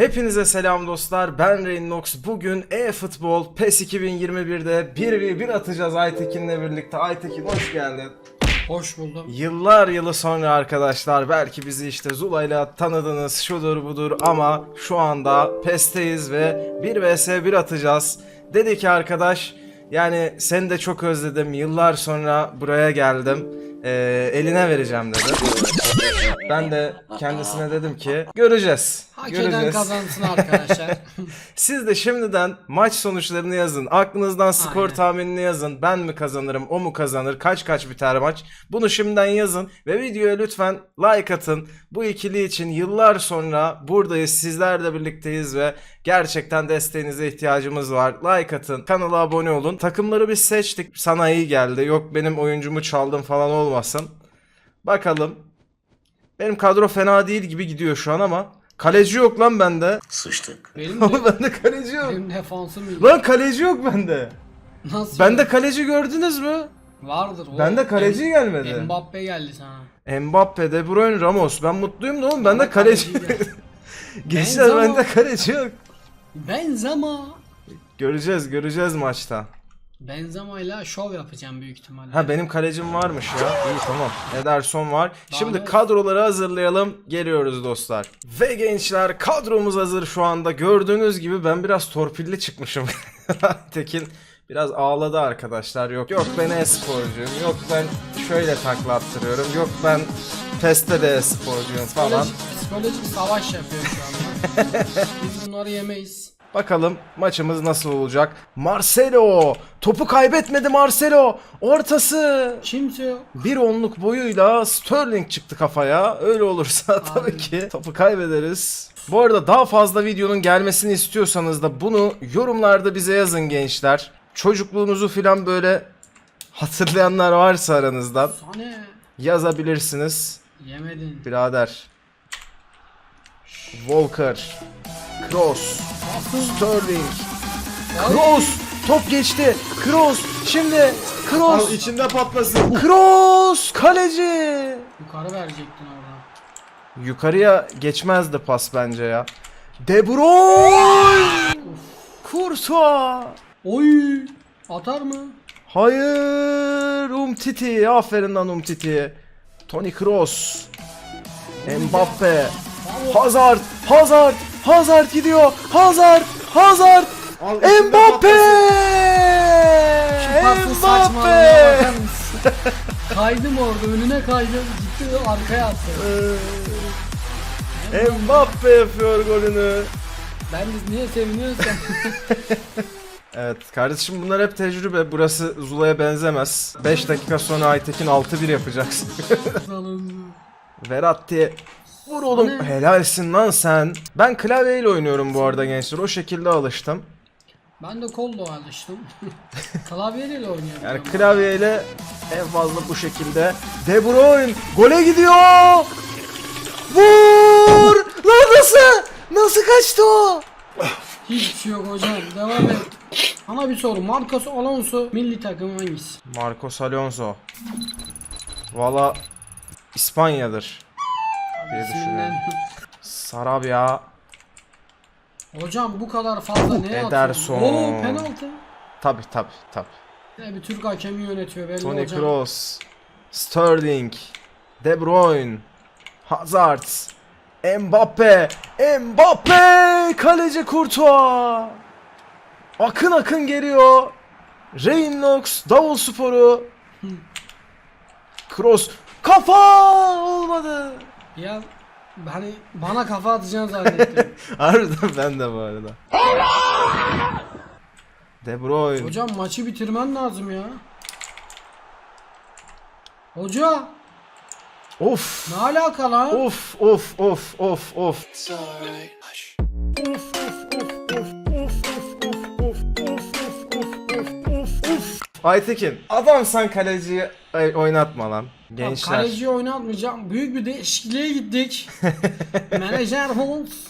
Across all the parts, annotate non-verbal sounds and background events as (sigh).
Hepinize selam dostlar. Ben Reynox. Bugün e-futbol PES 2021'de 1v1 atacağız Aytekin'le birlikte. Aytekin hoş geldin. Hoş buldum. Yıllar yılı sonra arkadaşlar belki bizi işte Zula'yla tanıdınız şudur budur ama şu anda PES'teyiz ve 1 vs 1 atacağız. Dedi ki arkadaş yani seni de çok özledim yıllar sonra buraya geldim Ee, eline vereceğim dedi. Ben de kendisine dedim ki göreceğiz. Hak eden kazansın arkadaşlar. (laughs) Siz de şimdiden maç sonuçlarını yazın. Aklınızdan skor Aynen. tahminini yazın. Ben mi kazanırım, o mu kazanır, kaç kaç biter maç. Bunu şimdiden yazın ve videoya lütfen like atın. Bu ikili için yıllar sonra buradayız. Sizlerle birlikteyiz ve gerçekten desteğinize ihtiyacımız var. Like atın, kanala abone olun. Takımları biz seçtik. Sana iyi geldi. Yok benim oyuncumu çaldım falan olmasın. Bakalım. Benim kadro fena değil gibi gidiyor şu an ama kaleci yok lan bende. Sıçtık. Benim Ama de, (laughs) bende kaleci yok. benim defansım iyi. Lan kaleci yok bende. Nasıl? Bende kaleci gördünüz mü? vardır. o. Bende kaleci gelmedi. Mbappe geldi sana. Mbappe, De Bruyne, Ramos. Ben mutluyum da oğlum bende kaleci. geldi. (laughs) Gençler Benzema. bende kaleci yok. Benzema. Göreceğiz, göreceğiz maçta. Benzema ile şov yapacağım büyük ihtimalle. Ha benim kalecim varmış ya. İyi tamam. Ederson var. Şimdi ne? kadroları hazırlayalım. Geliyoruz dostlar. Ve gençler kadromuz hazır şu anda. Gördüğünüz gibi ben biraz torpilli çıkmışım. (laughs) Tekin biraz ağladı arkadaşlar. Yok yok ben e-sporcuyum. Yok ben şöyle takla attırıyorum. Yok ben PES'te de e-sporcuyum falan. Psikolojik, psikolojik savaş yapıyor şu anda. (laughs) Biz bunları yemeyiz. Bakalım maçımız nasıl olacak. Marcelo! Topu kaybetmedi Marcelo! Ortası! Kimse yok. Bir onluk boyuyla Sterling çıktı kafaya. Öyle olursa (laughs) tabii ki topu kaybederiz. Bu arada daha fazla videonun gelmesini istiyorsanız da bunu yorumlarda bize yazın gençler. Çocukluğunuzu filan böyle hatırlayanlar varsa aranızdan Sane. yazabilirsiniz. Yemedin. Birader. Walker. Kroos. Sterling. Kroos. Top geçti. Kroos. Şimdi Kroos. içinde patlasın. Kroos. Kaleci. Yukarı verecektin orada. Yukarıya geçmezdi pas bence ya. De Bruyne. Courtois. Oy! Atar mı? Hayır. Umtiti. Aferin lan Umtiti. Toni Kroos. Mbappe. Hazard. Hazard. Hazard gidiyor. Hazard. Hazard. Mbappe. Saçmalığına bakar mısın? (laughs) Kaydım orada önüne kaydım gitti arkaya attı. Mbappe yapıyor golünü. Ben de niye seviniyorsam (laughs) Evet kardeşim bunlar hep tecrübe. Burası Zula'ya benzemez. 5 dakika sonra Aytekin 6-1 yapacaksın. (laughs) Veratti. Vur oğlum. Ne? Helalsin lan sen. Ben klavyeyle oynuyorum bu arada gençler. O şekilde alıştım. ben de kolla alıştım. (laughs) Klavyeyle oynuyorum. Yani klavyeyle en fazla bu şekilde. De Bruyne gole gidiyor. Vur! Lan nasıl? Nasıl kaçtı o? Hiçbir şey yok hocam devam et. Ama bir soru Marcos Alonso milli takım hangisi? Marcos Alonso. Valla İspanya'dır diye düşünüyorum. Sarabia. Hocam bu kadar fazla ne Ederson. atıyor? Oo penaltı. Tabi tabi tabi. Ne bir Türk hakemi yönetiyor belli Toni hocam. Kroos. Sterling. De Bruyne. Hazard. Mbappe. Mbappe. Kaleci Courtois. Akın akın geliyor. Reynolds. Davul Sporu. Kroos. Kafa olmadı. Ya hani bana kafa atacaksın zannettim. Harbiden ben de bu arada. De Bruyne. Hocam maçı bitirmen lazım ya. Hoca Of. ne alaka lan? Of of of of of. Aytekin adam sen kaleciyi ay- oynatma lan. Gençler. Kaleciyi oynatmayacağım. Büyük bir değişikliğe gittik. (laughs) Menajer Holmes.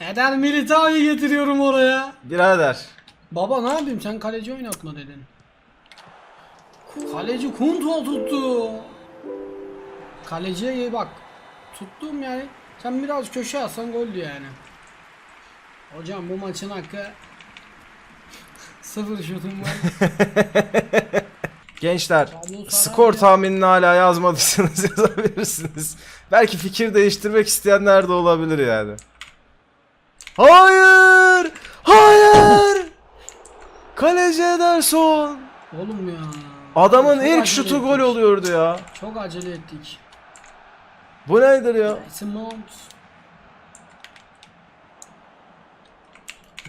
Eder Militao'yu getiriyorum oraya. Birader. Baba ne yapayım sen kaleci oynatma dedin. Kaleci Kunto tuttu. Kaleciye iyi bak. Tuttum yani. Sen biraz köşe atsan goldü yani. Hocam bu maçın hakkı (laughs) sıfır şutum var. (laughs) Gençler skor tahminini hala yazmadıysanız (laughs) yazabilirsiniz. Belki fikir değiştirmek isteyenler de olabilir yani. Hayır! Hayır! Kaleci Ederson! Oğlum ya. Adamın Çok ilk acele şutu ettik. gol oluyordu ya. Çok acele ettik. Bu nedir ya? Mason Mount.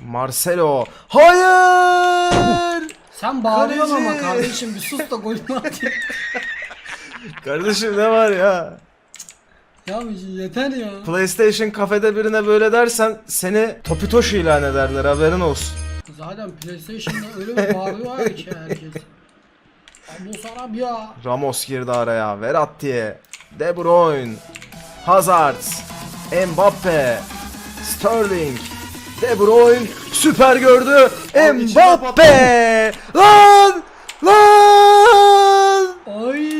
Marcelo. Hayır! Sen bağırıyorsun ama Kaleci. kardeşim bir sus da golünü (laughs) atayım. Kardeşim ne var ya? ya yeter ya. PlayStation kafede birine böyle dersen seni Topitoshi ilan ederler haberin olsun. Zaten PlayStation'da öyle bir bağırıyor ya ki herkes. Tablo Sarabia. Ramos girdi araya. Verratti, De Bruyne, Hazard, Mbappe, Sterling, De Bruyne süper gördü. Mbappe! Lan! Lan! Ay.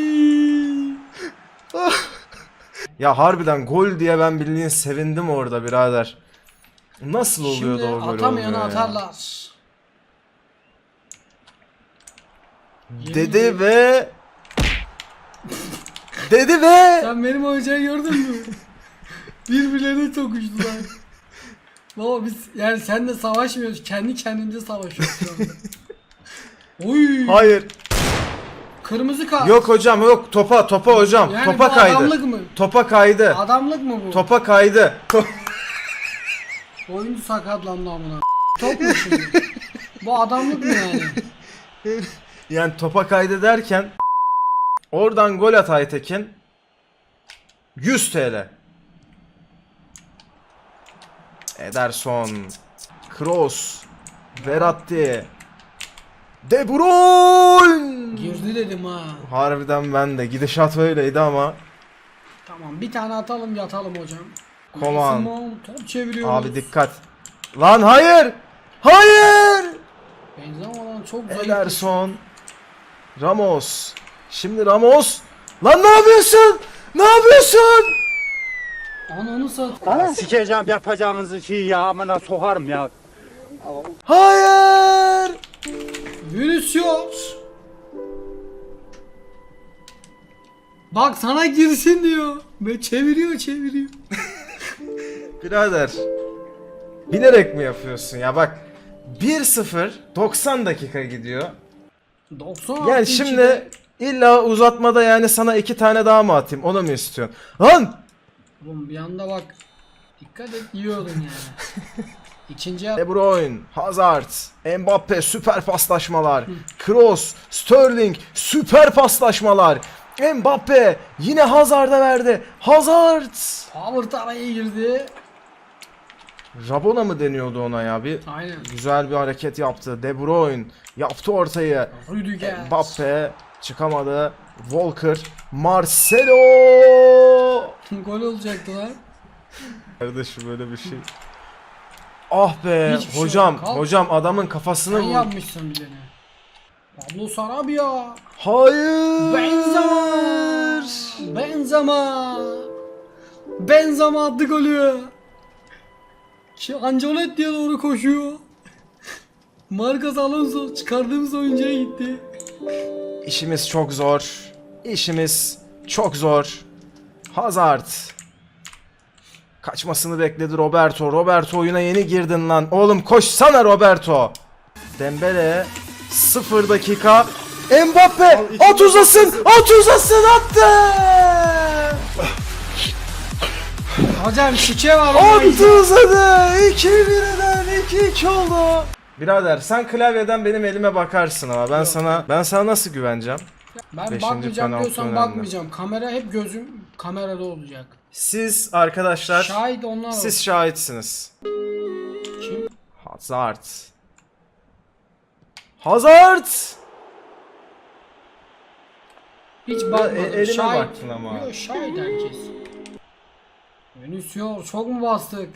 Ya harbiden gol diye ben bildiğin sevindim orada birader. Nasıl oluyordu Şimdi o gol atamayanı oluyor ya? atarlar. Dedi ve (laughs) Dedi ve Sen benim oyuncağı gördün mü? (laughs) Birbirlerine tokuştular. Baba biz yani sen de savaşmıyoruz. Kendi kendimize savaşıyoruz şu anda. Oy. Hayır. Kırmızı kart. Yok hocam yok topa topa hocam. Yani topa bu kaydı. adamlık mı? Topa kaydı. Adamlık mı bu? Topa kaydı. (laughs) Oyuncu sakatlandı amına. Top mu şimdi? bu adamlık mı yani? (laughs) yani topa kaydı derken oradan gol at Aytekin 100 TL. Ederson, Kroos, Verratti, De Bruyne. Girdi dedim ha. Harbiden ben de gidişat öyleydi ama Tamam bir tane atalım yatalım hocam. Mount top çeviriyor. abi dikkat. Lan hayır! Hayır! Benzema'dan çok zayıf. Ederson, Ramos. Şimdi Ramos. Lan ne yapıyorsun? Ne yapıyorsun? Ananı sat. Sikeceğim yapacağınızı şey ya amına sokarım ya. Hayır! Vinicius. Bak sana girsin diyor. Ve çeviriyor çeviriyor. (laughs) Birader. Bilerek mi yapıyorsun ya bak 1-0 90 dakika gidiyor. 90 Yani şimdi illa uzatmada yani sana iki tane daha mı atayım onu mu istiyorsun? Lan! Oğlum bir anda bak. Dikkat et yiyordun yani. (laughs) İkinci De Bruyne, Hazard, Mbappe süper paslaşmalar. Kroos, Sterling süper paslaşmalar. Mbappe yine Hazard'a verdi. Hazard! Howard araya girdi. Rabona mı deniyordu ona ya? Bir Aynen. güzel bir hareket yaptı. De Bruyne yaptı ortayı. Rüdiger. Mbappe çıkamadı. Walker, Marcelo. Gol olacaktı lan. Kardeşim böyle bir şey. Ah be Hiçbir şey hocam yok. Kalk. hocam adamın kafasını Sen vur. yapmışsın bir tane. Pablo Sarabia. Hayır. Benzema. Benzema. Benzema attı golü. Ki Ancelotti'ye doğru koşuyor. Marcos Alonso çıkardığımız oyuncuya gitti. İşimiz çok zor. İşimiz çok zor. Hazard. Kaçmasını bekledi Roberto. Roberto oyuna yeni girdin lan. Oğlum koşsana Roberto. Dembele 0 dakika. Mbappe at uzasın. At uzasın attı. Hocam şike var. At uzadı. 2 birden 2-2 oldu. Birader sen klavyeden benim elime bakarsın ama ben sana ben sana nasıl güveneceğim? Ben Beşinci bakmayacağım penaltı diyorsan önemli. bakmayacağım. Kamera hep gözüm kamerada olacak. Siz arkadaşlar Şahit onlar siz şahitsiniz. Kim? Hazard. Hazard. Hiç bakmadım. e- elime şahit. baktın ama. Yok şahit herkes. Vinicius çok mu bastık?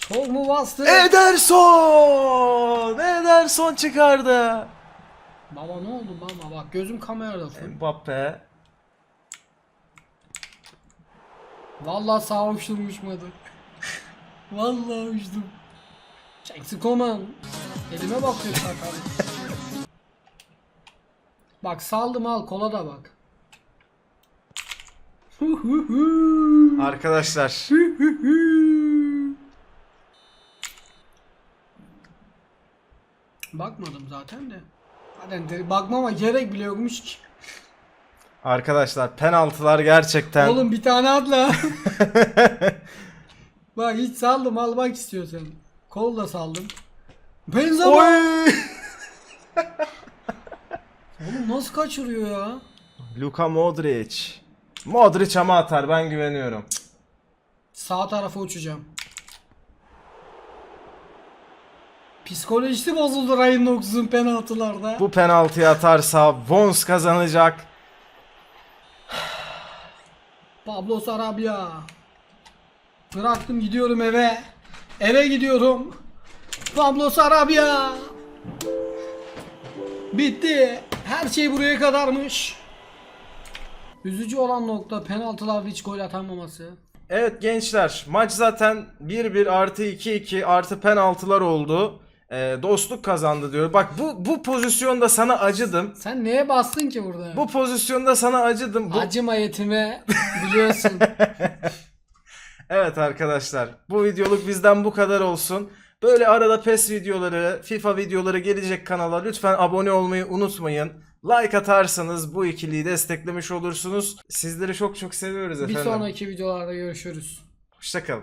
Çok mu bastık? Ederson. Ederson çıkardı. Baba ne oldu baba bak gözüm kamerada full. Mbappe. Vallahi sağ uçturmuşmadı. (laughs) Vallahi uçtum. Jackson Coman. Elime bakıyor sakal. Bak saldım al kola da bak. (laughs) Arkadaşlar. Bakmadım zaten de. Zaten bakmama gerek bile yokmuş ki. arkadaşlar penaltılar gerçekten Oğlum bir tane atla. (laughs) bak hiç saldım al bak istiyorsan. Kol da saldım. Benzema. (laughs) Oğlum nasıl kaçırıyor ya? Luka Modric. Modric ama atar ben güveniyorum. Sağ tarafa uçacağım. Psikolojisi bozuldu Ryan Knox'un penaltılarda. Bu penaltıyı atarsa Vons kazanacak. Pablo Sarabia. Bıraktım gidiyorum eve. Eve gidiyorum. Pablo Sarabia. Bitti. Her şey buraya kadarmış. Üzücü olan nokta penaltılarda hiç gol atamaması. Evet gençler maç zaten 1-1 artı 2-2 artı penaltılar oldu. Ee, dostluk kazandı diyor. Bak bu bu pozisyonda sana acıdım. Sen neye bastın ki burada? Bu pozisyonda sana acıdım. Bu... Acıma yetime biliyorsun. (laughs) Evet arkadaşlar bu videoluk bizden bu kadar olsun. Böyle arada PES videoları, FIFA videoları gelecek kanala lütfen abone olmayı unutmayın. Like atarsanız bu ikiliyi desteklemiş olursunuz. Sizleri çok çok seviyoruz Bir efendim. sonraki videolarda görüşürüz. Hoşçakalın.